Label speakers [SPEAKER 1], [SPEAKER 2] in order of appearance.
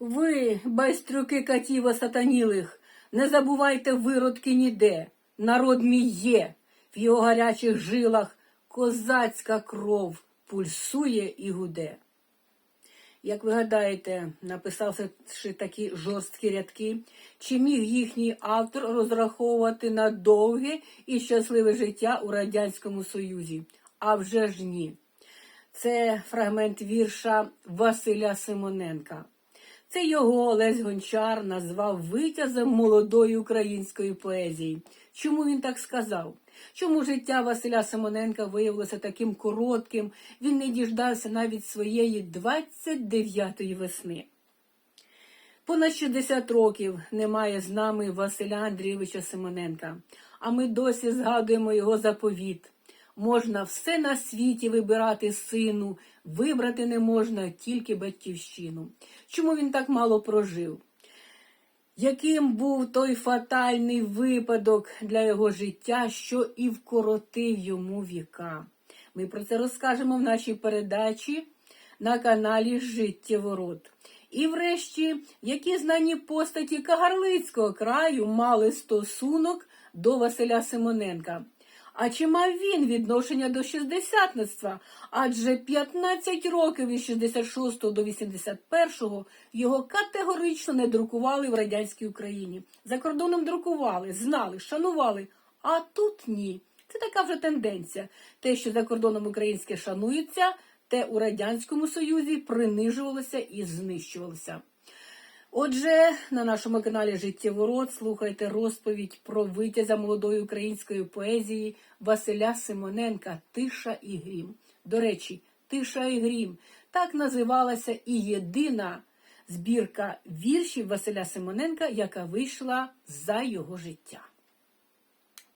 [SPEAKER 1] Ви, байстрюки катів осатанілих, не забувайте виродки ніде. Народ мій є, в його гарячих жилах козацька кров пульсує і гуде. Як ви гадаєте, написавши такі жорсткі рядки, чи міг їхній автор розраховувати на довге і щасливе життя у Радянському Союзі? А вже ж ні. Це фрагмент вірша Василя Симоненка. Це його Олесь Гончар назвав витязом молодої української поезії. Чому він так сказав? Чому життя Василя Симоненка виявилося таким коротким, він не діждався навіть своєї 29-ї весни. Понад 60 років немає з нами Василя Андрійовича Симоненка, а ми досі згадуємо його заповіт. Можна все на світі вибирати сину, вибрати не можна тільки батьківщину. Чому він так мало прожив? Яким був той фатальний випадок для його життя, що і вкоротив йому віка? Ми про це розкажемо в нашій передачі на каналі Життєворот. І врешті, які знані постаті Кагарлицького краю мали стосунок до Василя Симоненка? А чи мав він відношення до шістдесятництва? Адже 15 років із 66 до 81 його категорично не друкували в радянській Україні. За кордоном друкували, знали, шанували. А тут ні. Це така вже тенденція. Те, що за кордоном українське шанується, те у Радянському Союзі принижувалося і знищувалося. Отже, на нашому каналі Життєворот слухайте розповідь про витязя молодої української поезії Василя Симоненка Тиша і грім. До речі, Тиша і грім так називалася і єдина збірка віршів Василя Симоненка, яка вийшла за його життя.